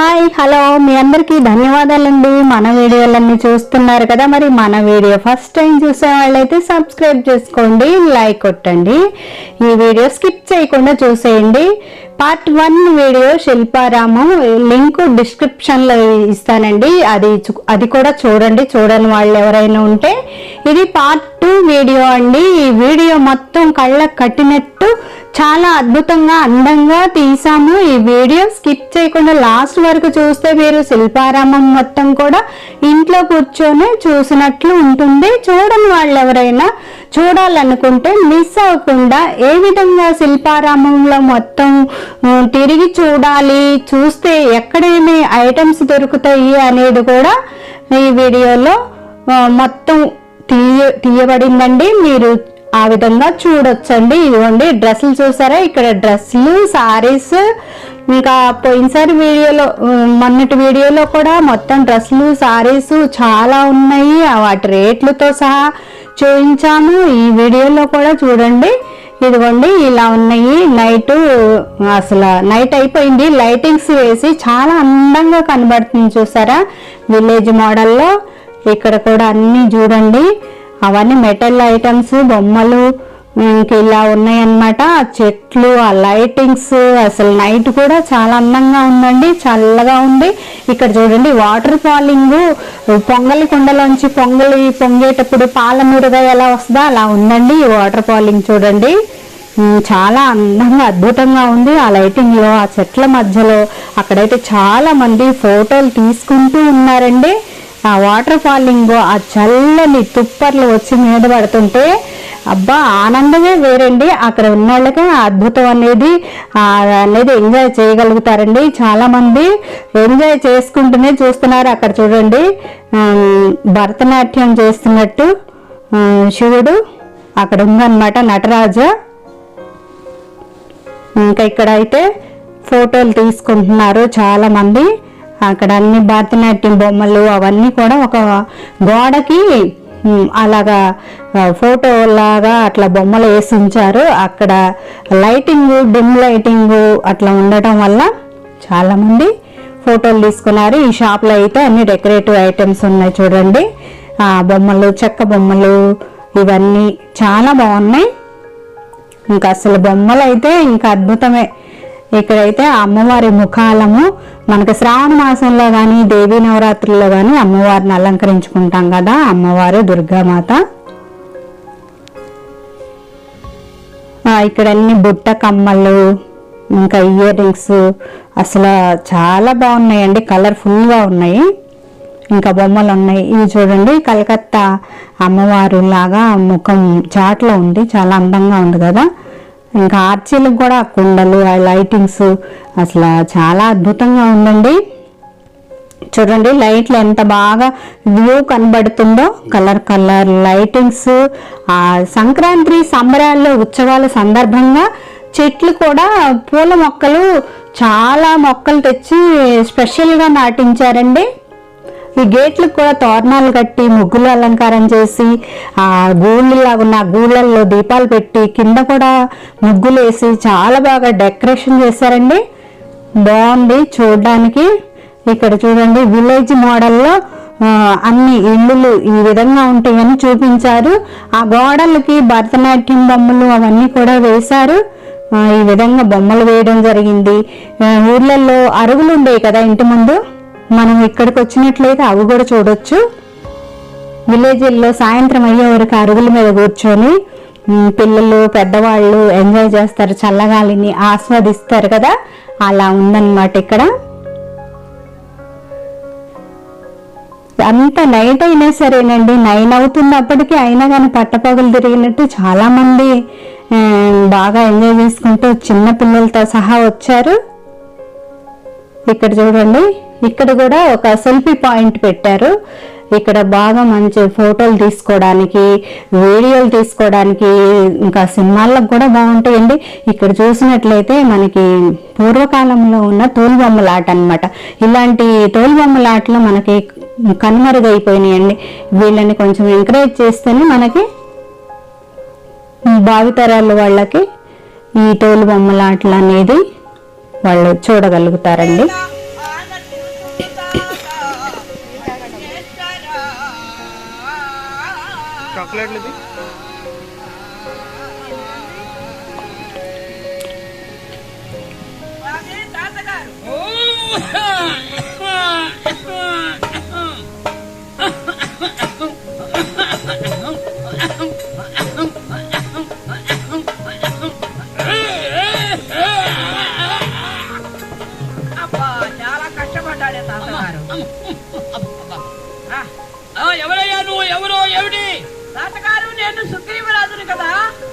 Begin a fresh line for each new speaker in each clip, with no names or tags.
Hi hello. మీ అందరికీ ధన్యవాదాలండి. మన వీడియోలన్నీ చూస్తున్నారు కదా మరి మన వీడియో ఫస్ట్ టైం చూసే వాళ్ళైతే సబ్స్క్రైబ్ చేసుకోండి లైక్ కొట్టండి. ఈ వీడియో స్కిప్ చేయకుండా చూసేయండి. Part one video Shilparamam link డిస్క్రిప్షన్లో ఇస్తానండి. అది అది కూడా చూడండి. చూడని వాళ్ళు ఎవరైనా ఉంటే ఇది పార్ట్ టూ వీడియో అండి. ఈ వీడియో మొత్తం కళ్ళకు కట్టినట్టు చాలా అద్భుతంగా అందంగా తీసాము. ఈ వీడియో స్కిప్ చేయకుండా లాస్ట్ వరకు చూస్తే మీరు శిల్పారామం మొత్తం కూడా ఇంట్లో కూర్చొని చూసినట్లు ఉంటుంది. చూడని వాళ్ళు ఎవరైనా చూడాలనుకుంటే మిస్ అవ్వకుండా ఏ విధంగా శిల్పారామంలో మొత్తం తిరిగి చూడాలి చూస్తే ఎక్కడేమి ఐటమ్స్ దొరుకుతాయి అనేది కూడా ఈ వీడియోలో మొత్తం తీయ తీయబడిందండి. మీరు ఆ విధంగా చూడొచ్చండి. ఇదిగోండి డ్రెస్సులు చూసారా? ఇక్కడ డ్రెస్సులు సారీస్. ఇంకా పోయినసారి వీడియోలో మొన్నటి వీడియోలో కూడా మొత్తం డ్రెస్సులు సారీస్ చాలా ఉన్నాయి. వాటి రేట్లతో సహా చూపించాము ఈ వీడియోలో కూడా చూడండి. ఇదిగోండి ఇలా ఉన్నాయి. నైట్ అసలు నైట్ అయిపోయింది. లైటింగ్స్ వేసి చాలా అందంగా కనబడుతుంది చూసారా? విలేజ్ మోడల్లో. ఇక్కడ కూడా అన్నీ చూడండి. అవన్నీ మెటల్ ఐటమ్స్ బొమ్మలు ఇంక ఇలా ఉన్నాయన్నమాట. ఆ చెట్లు ఆ లైటింగ్స్ అసలు నైట్ కూడా చాలా అందంగా ఉందండి చల్లగా ఉంది. ఇక్కడ చూడండి వాటర్ ఫాలింగ్ పొంగలి కుండలోంచి పొంగలి పొంగేటప్పుడు పాల మీరుగా ఎలా వస్తుందో అలా ఉందండి ఈ వాటర్ ఫాలింగ్ చూడండి. చాలా అందంగా అద్భుతంగా ఉంది ఆ లైటింగ్లో ఆ చెట్ల మధ్యలో. అక్కడైతే చాలా మంది ఫోటోలు తీసుకుంటూ ఉన్నారండి. ఆ వాటర్ ఫాలింగ్ ఆ చల్లని తుప్పర్లు వచ్చి మీద పడుతుంటే అబ్బా ఆనందమే వేరండి. అక్కడ ఉన్న వాళ్ళకి అద్భుతం అనేది అనేది ఎంజాయ్ చేయగలుగుతారండి చాలామంది. ఎంజాయ్ చేసుకుంటూనే చూస్తున్నారు అక్కడ చూడండి. భరతనాట్యం చేస్తున్నట్టు శివుడు అక్కడ ఉందన్నమాట నటరాజ. ఇంకా ఇక్కడ అయితే ఫోటోలు తీసుకుంటున్నారు చాలామంది. అక్కడ అన్ని భరతనాట్యం బొమ్మలు అవన్నీ కూడా ఒక గోడకి అలాగా ఫోటో లాగా అట్లా బొమ్మలు వేసి ఉంచారు. అక్కడ లైటింగ్ డిమ్ లైటింగ్ అట్లా ఉండటం వల్ల చాలామంది ఫోటోలు తీసుకున్నారు. ఈ షాప్లో అయితే అన్ని డెకరేటివ్ ఐటమ్స్ ఉన్నాయి చూడండి. బొమ్మలు చెక్క బొమ్మలు ఇవన్నీ చాలా బాగున్నాయి. ఇంకా అసలు బొమ్మలు అయితే ఇంకా అద్భుతమే. ఇక్కడైతే అమ్మవారి ముఖాలము మనకి శ్రావణ మాసంలో కానీ దేవీ నవరాత్రుల్లో కానీ అమ్మవారిని అలంకరించుకుంటాం కదా అమ్మవారు దుర్గామాత. ఆ, ఇక్కడ అన్ని బుట్ట కమ్మలు ఇంకా ఇయర్ రింగ్స్ అసలు చాలా బాగున్నాయండి కలర్ఫుల్గా ఉన్నాయి. ఇంకా బొమ్మలు ఉన్నాయి. ఇవి చూడండి కలకత్తా అమ్మవారు లాగా ముఖం చాట్లో ఉంది చాలా అందంగా ఉంది కదా. ఇంకా ఆర్చీలకు కూడా కుండలు ఆ లైటింగ్స్ అసలు చాలా అద్భుతంగా ఉందండి. చూడండి లైట్లు ఎంత బాగా వ్యూ కనబడుతుందో కలర్ కలర్ లైటింగ్స్ ఆ సంక్రాంతి సంబరాల్లో ఉత్సవాల సందర్భంగా చెట్లు కూడా పూల మొక్కలు చాలా మొక్కలు తెచ్చి స్పెషల్గా నాటించారండి. ఈ గేట్లకు కూడా తోరణాలు కట్టి ముగ్గులు అలంకారం చేసి ఆ గూళ్ళలా ఉన్న గూళ్ళల్లో దీపాలు పెట్టి కింద కూడా ముగ్గులు వేసి చాలా బాగా డెకరేషన్ చేశారండి. బాగుంది చూడడానికి. ఇక్కడ చూడండి విలేజ్ మోడల్లో అన్ని ఇల్లులు ఈ విధంగా ఉంటాయని చూపించారు. ఆ గోడలకి భరతనాట్యం బొమ్మలు అవన్నీ కూడా వేశారు. ఈ విధంగా బొమ్మలు వేయడం జరిగింది. ఊర్లలో అరుగులు ఉండేవి కదా ఇంటి ముందు? మనం ఇక్కడికి వచ్చినట్లయితే అవి కూడా చూడొచ్చు. విలేజ్ల్లో సాయంత్రం అయ్యే వరకు అరుగుల మీద కూర్చొని పిల్లలు పెద్దవాళ్ళు ఎంజాయ్ చేస్తారు చల్లగాలిని ఆస్వాదిస్తారు కదా. అలా ఉందన్నమాట ఇక్కడ. అంత నైట్ అయినా సరేనండి నైన్ అవుతున్నప్పటికీ అయినా కానీ పట్టపగలు తిరిగినట్టు చాలామంది బాగా ఎంజాయ్ చేసుకుంటూ చిన్న పిల్లలతో సహా వచ్చారు. ఇక్కడ చూడండి. ఇక్కడ కూడా ఒక సెల్ఫీ పాయింట్ పెట్టారు. ఇక్కడ బాగా మంచి ఫోటోలు తీసుకోవడానికి వీడియోలు తీసుకోవడానికి ఇంకా సినిమాలకు కూడా బాగుంటాయండి. ఇక్కడ చూసినట్లయితే మనకి పూర్వకాలంలో ఉన్న తోలుబొమ్మలాట అనమాట ఇలాంటి తోలుబొమ్మలాటలు మనకి కనుమరుగైపోయినాయండి. వీళ్ళని కొంచెం ఎంకరేజ్ చేస్తేనే మనకి భావితరాల వాళ్ళకి ఈ తోలుబొమ్మలాటలు అనేది వాళ్ళు చూడగలుగుతారండి.
ప్లేట్లు ఇది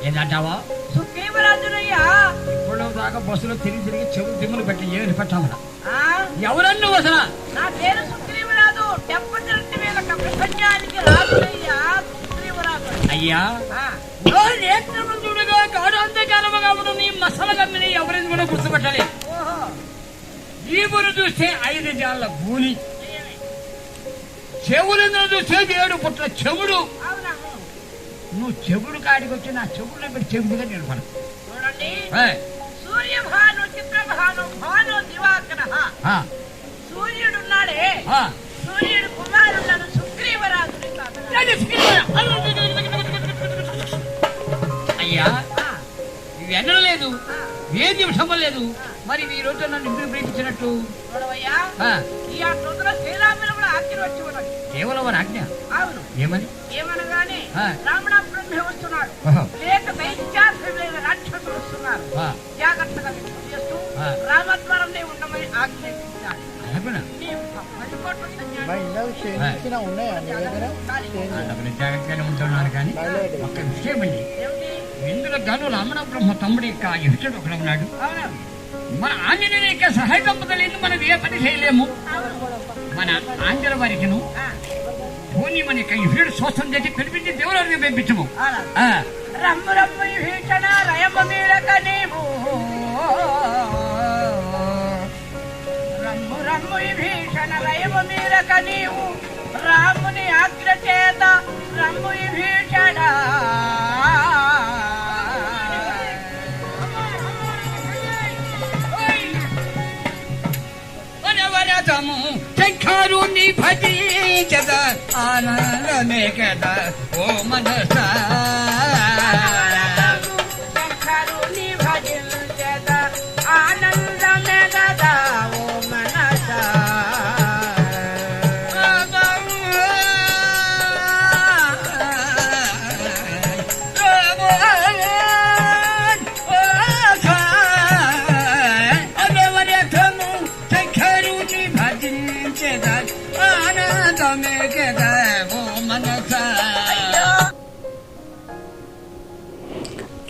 ఏంటంటావా
సుగ్రీవరాజునయ్యా
ఇప్పుడు దాకా బస్సులో తిరిగి తిరిగి చెవులు దిమ్ములు పెట్టి ఏమి పెట్టామరా
ఆ,
ఎవరని నువ్వు అసలు?
నా పేరు సుగ్రీవరాజు. డెబ్బై రెండు వేల ప్రపంచానికి రాజునయ్యా సుగ్రీవరాజు.
అయ్యా! కాడు ఉన్న నీ మసల గమ్మిని ఎవరిని కూడా గుర్తుపట్టాలి చూస్తే ఐదు జాళ్ళ భూని చెవులను చూస్తే ఏడు పుట్ల చెవుడు. నువ్వు చెవుడు కాడికి వచ్చి నా చెవుల్లో పెట్టి చెవుడుగా నిలబడు.
చూడండి. సూర్యభాను చిత్రభాను భాను దివాకర.
ఆ,
సూర్యుడున్నాడే.
ఆ.
సూర్యుడు కుమారులను సుగ్రీవరాజుని?
అయ్యా
ఆ,
ఇవి ఎన్నలేదు
ఆ,
ఏ నిమిషం లేదు. మరి ఈ రోజు నన్ను ఇంటికి ప్రేమించినట్టు?
చూడవయ్యా. ఈ ఆ రోజున శ్రీరాములు కూడా
కేవలం వారి ఆజ్ఞ?
అవును.
ఏమని?
ఏమనగానే వస్తున్నాడు. లేక రాక్షసులు వస్తున్నారు. జాగ్రత్తగా చేస్తూ. రామద్వారంలో ఉండమని ఆజ్ఞాపించాలి.
ఉంటున్నాను కానీ విషయం అండి? ఇందులో గాను రమణ బ్రహ్మ తమ్ముడి యొక్క ఇష్టడు ఒకడు ఉన్నాడు.
అవునా?
మన ఆంజనేయ యొక్క సహాయ సంపదలేని మనం ఏ పని చేయలేము మన ఆంజల వారికిను
ఆ,
భూమి మన యొక్క ఇష్టడు స్వస్థం చేసి పిలిపించి దేవుడిని పంపించము.
రమ్ము రమ్ము ఈ భీషణ రయమ్మ మీరక నీవు. రమ్ము రమ్ము ఈ భీషణ రయమ్మ మీరక నీవు. రాముని ఆజ్ఞ చేత రమ్ము ఈ భీషణ
వనవరతము శంఖారుని కదా ఓ మనసా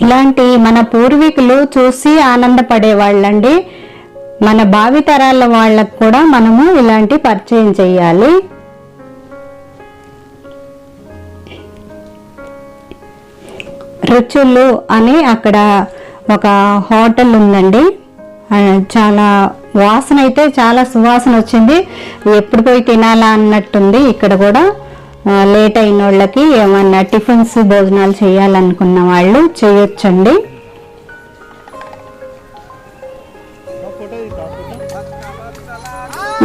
ఇలాంటి మన పూర్వీకులు చూసి ఆనందపడే వాళ్ళండి మన భావితరాల వాళ్ళకు కూడా మనము ఇలాంటి పరిచయం చేయాలి. రుచులు అని అక్కడ ఒక హోటల్ ఉందండి. చాలా వాసన అయితే చాలా సువాసన వచ్చింది. ఎప్పుడు పోయి తినాలా అన్నట్టుంది ఇక్కడ కూడా. లేట్ అయిన వాళ్ళకి ఏమన్నా టిఫిన్స్ భోజనాలు చేయాలనుకున్న వాళ్ళు చేయొచ్చండి.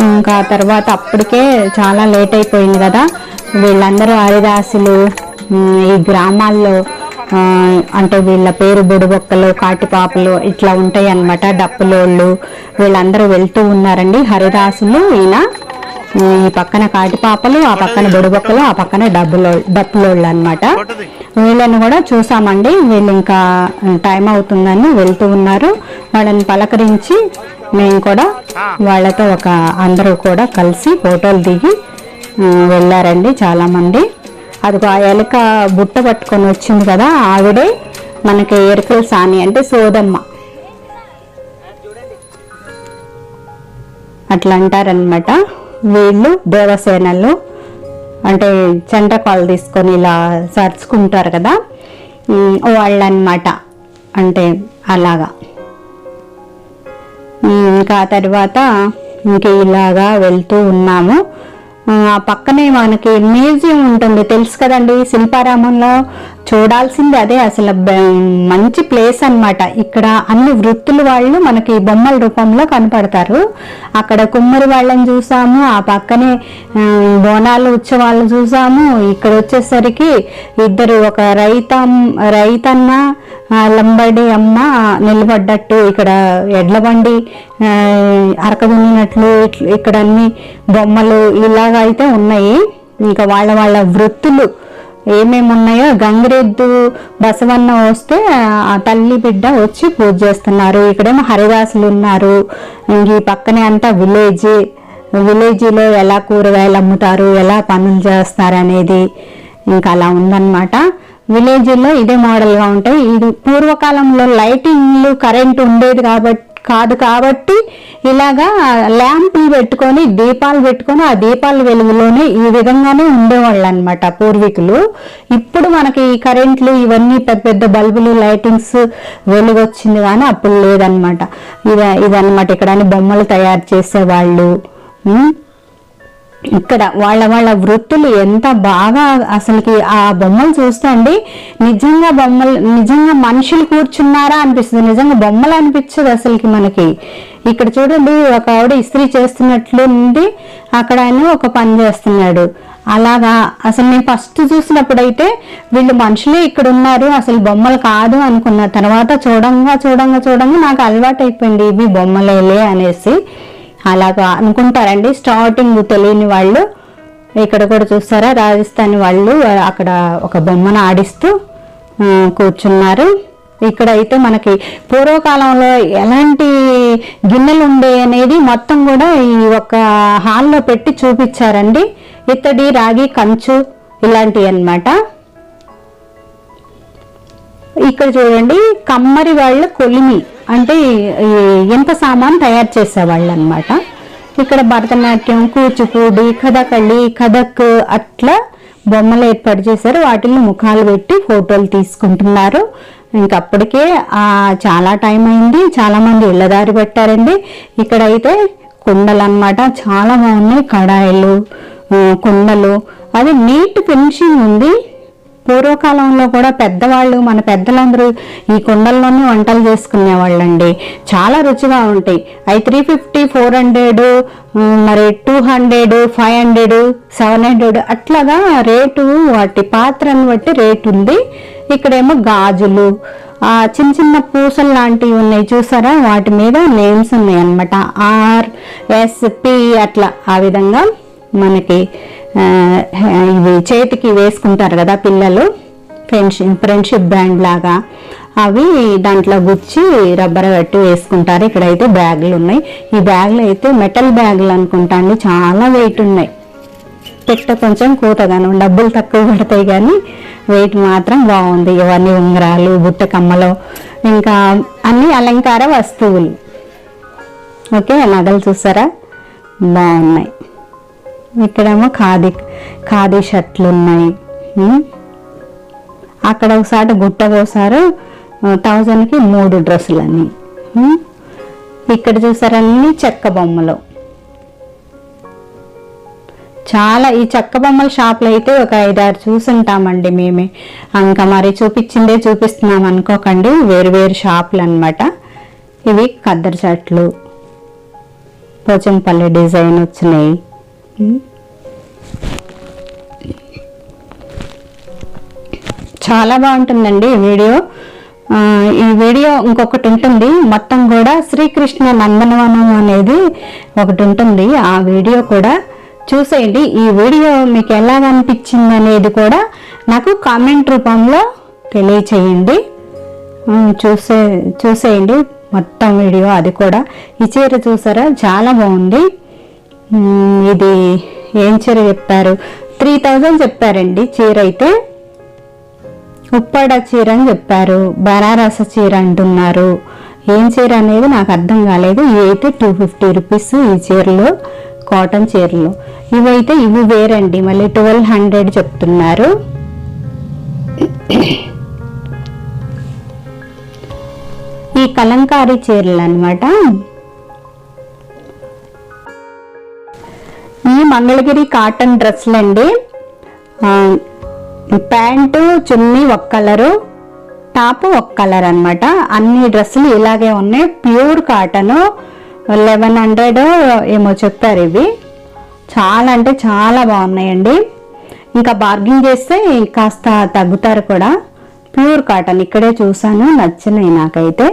ఇంకా తర్వాత అప్పటికే చాలా లేట్ అయిపోయింది కదా. వీళ్ళందరూ హరిదాసులు ఈ గ్రామాల్లో అంటే వీళ్ళ పేరు బుడిబొక్కలు కాటిపాపలు ఇట్లా ఉంటాయి అన్నమాట డప్పులోళ్ళు వీళ్ళందరూ వెళ్తూ ఉన్నారండి హరిదాసులు ఈయన. ఈ పక్కన కాటిపాపలు ఆ పక్కన బొడుబొక్కలు ఆ పక్కన డబ్బులో డప్పులోళ్ళు
అనమాట
వీళ్ళని కూడా చూసామండి. వీళ్ళు ఇంకా టైం అవుతుందని వెళ్తూ ఉన్నారు. వాళ్ళని పలకరించి మేము కూడా వాళ్ళతో ఒక అందరూ కూడా కలిసి ఫోటోలు దిగి వెళ్ళారండి చాలా మంది అదిగో ఆ ఎలుక బుట్ట పట్టుకొని వచ్చింది కదా ఆవిడే మనకి ఎరుకల సాని అంటే సోదమ్మ. అట్లా అంటారనమాట వీళ్ళు దేవసేనలు అంటే చెంటకాలు తీసుకొని ఇలా సర్చుకుంటారు కదా వాళ్ళు అనమాట అంటే అలాగా. ఇంకా తర్వాత ఇంక ఇలాగా వెళ్తూ ఉన్నాము. పక్కనే మనకి మ్యూజియం ఉంటుంది. తెలుసు కదండి శిల్పారామంలో చూడాల్సింది అదే అసలు మంచి ప్లేస్ అన్నమాట. ఇక్కడ అన్ని వృత్తులు వాళ్ళు మనకి బొమ్మల రూపంలో కనపడతారు. అక్కడ కుమ్మరి వాళ్ళని చూసాము ఆ పక్కనే బోనాలు ఉత్సవాలు చూసాము. ఇక్కడ వచ్చేసరికి ఇద్దరు ఒక రైతం రైతన్న లంబడి అమ్మ నిలబడ్డట్టు ఇక్కడ ఎడ్ల బండి ఆ, అరకదున్నట్లు ఇక్కడ అన్ని బొమ్మలు ఇలాగ అయితే ఉన్నాయి. ఇంకా వాళ్ళ వాళ్ళ వృత్తులు ఏమేమి ఉన్నాయో గంగిరెద్దు బసవన్న వస్తే ఆ తల్లి బిడ్డ వచ్చి పూజ చేస్తున్నారు. ఇక్కడేమో హరిదాసులు ఉన్నారు. ఈ పక్కనే అంతా విలేజ్ విలేజ్లో ఎలా కూరగాయలు అమ్ముతారు ఎలా పనులు చేస్తారు అనేది ఇంకా అలా ఉందన్నమాట. విలేజ్లో ఇదే మోడల్గా ఉంటాయి. ఇది పూర్వకాలంలో లైటింగ్లు కరెంట్ ఉండేది కాబట్టి కాదు కాబట్టి ఇలాగా ల్యాంపులు పెట్టుకొని దీపాలు పెట్టుకొని ఆ దీపాల వెలుగులోనే ఈ విధంగానే ఉండేవాళ్ళు అనమాట పూర్వీకులు. ఇప్పుడు మనకి ఈ కరెంట్లు ఇవన్నీ పెద్ద పెద్ద బల్బులు లైటింగ్స్ వెలుగు వచ్చింది కానీ అప్పుడు లేదనమాట ఇది ఇదనమాట ఇక్కడ బొమ్మలు తయారు చేసేవాళ్ళు ఉం? ఇక్కడ వాళ్ళ వాళ్ళ వృత్తులు ఎంత బాగా అసలుకి ఆ బొమ్మలు చూస్తే అండి నిజంగా బొమ్మలు నిజంగా మనుషులు కూర్చున్నారా అనిపిస్తుంది. నిజంగా బొమ్మలు అనిపించదు అసలుకి మనకి. ఇక్కడ చూడండి ఒక ఆవిడ ఇస్త్రీ చేస్తున్నట్లు ఉంది అక్కడ ఆయన ఒక పని చేస్తున్నాడు. అలాగా అసలు నేను ఫస్ట్ చూసినప్పుడైతే వీళ్ళు మనుషులే ఇక్కడ ఉన్నారు అసలు బొమ్మలు కాదు అనుకున్న తర్వాత చూడంగా చూడంగా చూడంగా నాకు అలవాటు అయిపోయింది ఇవి బొమ్మలేలే అనేసి. అలాగా అనుకుంటారండి. స్టార్టింగ్ తెలియని వాళ్ళు ఇక్కడ కూడా చూస్తారా రాజస్థాన్ వాళ్ళు అక్కడ ఒక బొమ్మను ఆడిస్తూ కూర్చున్నారు. ఇక్కడ అయితే మనకి పూర్వకాలంలో ఎలాంటి గిన్నెలు ఉండే అనేది మొత్తం కూడా ఈ ఒక హాల్లో పెట్టి చూపించారండి. ఇత్తడి రాగి కంచు ఇలాంటివి అన్నమాట. ఇక్కడ చూడండి కమ్మరి వాళ్ళ కొలిమి అంటే ఎంత సామాన్ తయారు చేసేవాళ్ళు అనమాట ఇక్కడ భరతనాట్యం కూచిపూడి కథకళి కథక్ అట్లా బొమ్మలు ఏర్పాటు చేశారు. వాటిల్లో ముఖాలు పెట్టి ఫోటోలు తీసుకుంటున్నారు. ఇంక అప్పటికే చాలా టైం అయింది. చాలామంది ఇళ్ళదారి పెట్టారండి. ఇక్కడైతే కుండలు అన్నమాట చాలా బాగున్నాయి. కడాయిలు కుండలు. అది నీట్ ఫినిషింగ్ ఉంది. పూర్వకాలంలో కూడా పెద్దవాళ్ళు మన పెద్దలందరూ ఈ కుండల్లోనే వంటలు చేసుకునేవాళ్ళండి. చాలా రుచిగా ఉంటాయి. అవి త్రీ ఫిఫ్టీ ఫోర్ హండ్రెడ్ మరి two hundred five hundred seven hundred అట్లాగా రేటు వాటి పాత్రను బట్టి రేటు ఉంది. ఇక్కడేమో గాజులు చిన్న చిన్న పూసలు లాంటివి ఉన్నాయి చూసారా? వాటి మీద నేమ్స్ ఉన్నాయి అనమాట ఆర్ ఎస్ పి అట్లా. ఆ విధంగా మనకి ఇవి చేతికి వేసుకుంటారు కదా పిల్లలు ఫ్రెండ్షిప్ ఫ్రెండ్షిప్ బ్యాండ్ లాగా. అవి దాంట్లో గుచ్చి రబ్బర్ కట్టి వేసుకుంటారు. ఇక్కడైతే బ్యాగులు ఉన్నాయి. ఈ బ్యాగులు అయితే మెటల్ బ్యాగులు అనుకుంటా అండి. చాలా వెయిట్ ఉన్నాయి. పెట్ట కొంచెం కూతగాను డబ్బులు తక్కువ పడతాయి కానీ వెయిట్ మాత్రం బాగుంది. ఇవన్నీ ఉంగరాలు బుట్ట కమ్మలు ఇంకా అన్ని అలంకార వస్తువులు. ఓకే నగలు చూసారా? బాగున్నాయి. ఇక్కడేమో ఖాదీ ఖాదీ షర్ట్లు ఉన్నాయి అక్కడ ఒకసారి గుట్ట కోసారు థౌజండ్కి మూడు డ్రెస్సులని ఇక్కడ చూసారన్నీ చెక్క బొమ్మలు. చాలా ఈ చెక్క బొమ్మల షాపులు అయితే ఒక ఐదారు చూసుంటామండి మేమే. ఇంకా మరి చూపించిందే చూపిస్తున్నాం అనుకోకండి వేరు వేరు షాపులు అనమాట ఇవి కద్దరి చెట్లు పోచంపల్లి డిజైన్ వచ్చినాయి. చాలా బాగుంటుందండి ఈ వీడియో. ఈ వీడియో ఇంకొకటి ఉంటుంది. మొత్తం కూడా శ్రీకృష్ణ నందనవనం అనేది ఒకటి ఉంటుంది. ఆ వీడియో కూడా చూసేయండి. ఈ వీడియో మీకు ఎలా అనిపించింది అనేది కూడా నాకు కామెంట్ రూపంలో తెలియచేయండి. చూసే చూసేయండి మొత్తం వీడియో. అది కూడా ఈ చీర చూసారా? చాలా బాగుంది. ఇది ఏం చీర చెప్పారు? త్రీ థౌజండ్ చెప్పారండి చీర అయితే. ఉప్పాడ చీర అని చెప్పారు. బనారస చీర అంటున్నారు. ఏం చీర అనేది నాకు అర్థం కాలేదు. ఇవి అయితే టూ ఫిఫ్టీ రూపీస్ ఈ చీరలు కాటన్ చీరలు. ఇవైతే ఇవి వేరండి. మళ్ళీ ట్వెల్వ్ హండ్రెడ్ చెప్తున్నారు. ఈ కలంకారీ చీరలు అనమాట ఈ మంగళగిరి కాటన్ డ్రెస్సులు అండి. ప్యాంటు చున్నీ ఒక కలరు టాప్ ఒక కలర్ అనమాట అన్ని డ్రెస్సులు ఇలాగే ఉన్నాయి. ప్యూర్ కాటన్ లెవెన్ హండ్రెడ్ ఏమో చెప్పారు ఇవి. చాలా అంటే చాలా బాగున్నాయండి. ఇంకా బార్గింగ్ చేస్తే కాస్త తగ్గుతారు కూడా. ప్యూర్ కాటన్ ఇక్కడే చూసాను నచ్చినాయి నాకైతే.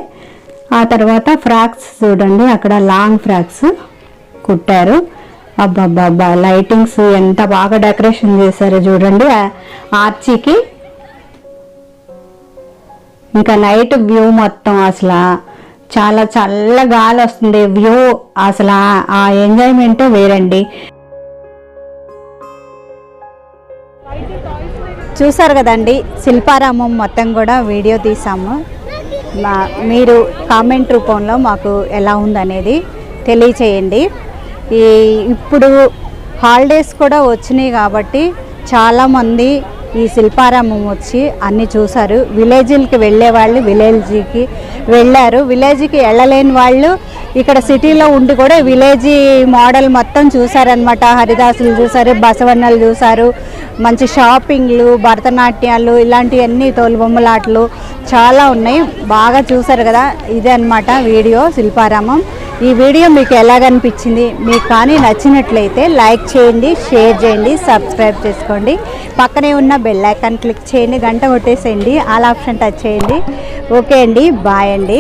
ఆ తర్వాత ఫ్రాక్స్ చూడండి అక్కడ లాంగ్ ఫ్రాక్స్ కుట్టారు. అబ్బాబ్బాబ్బా లైటింగ్స్ ఎంత బాగా డెకరేషన్ చేశారో చూడండి. ఆర్చీకి ఇంకా నైట్ వ్యూ మొత్తం అసలు. చాలా చల్ల గాలి వస్తుంది. వ్యూ అసలు ఆ- ఎంజాయ్మెంటే వేరండి. చూసారు కదండి శిల్పారామం మొత్తం కూడా వీడియో తీసాము. మీరు కామెంట్ రూపంలో మాకు ఎలా ఉందనేది తెలియచేయండి. ఈ ఇప్పుడు హాలిడేస్ కూడా వచ్చినాయి కాబట్టి చాలామంది ఈ శిల్పారామం వచ్చి అన్ని చూశారు. విలేజ్లకి వెళ్ళే వాళ్ళు విలేజ్కి వెళ్ళారు. విలేజ్కి వెళ్ళలేని వాళ్ళు ఇక్కడ సిటీలో ఉండి కూడా విలేజీ మోడల్ మొత్తం చూసారనమాట హరిదాసులు చూసారు బసవన్నలు చూసారు మంచి షాపింగ్లు భరతనాట్యాలు ఇలాంటివన్నీ తోలుబొమ్మలాటలు చాలా ఉన్నాయి. బాగా చూసారు కదా? ఇదే అన్నమాట వీడియో శిల్పారామం ఈ వీడియో మీకు ఎలాగనిపించింది? మీకు కానీ నచ్చినట్లయితే లైక్ చేయండి షేర్ చేయండి సబ్స్క్రైబ్ చేసుకోండి. పక్కనే ఉన్న బెల్ ఐకాన్ క్లిక్ చేయండి గంట కొట్టేసేయండి ఆల్ ఆప్షన్ టచ్ చేయండి. ఓకే అండి బాయ్ అండి.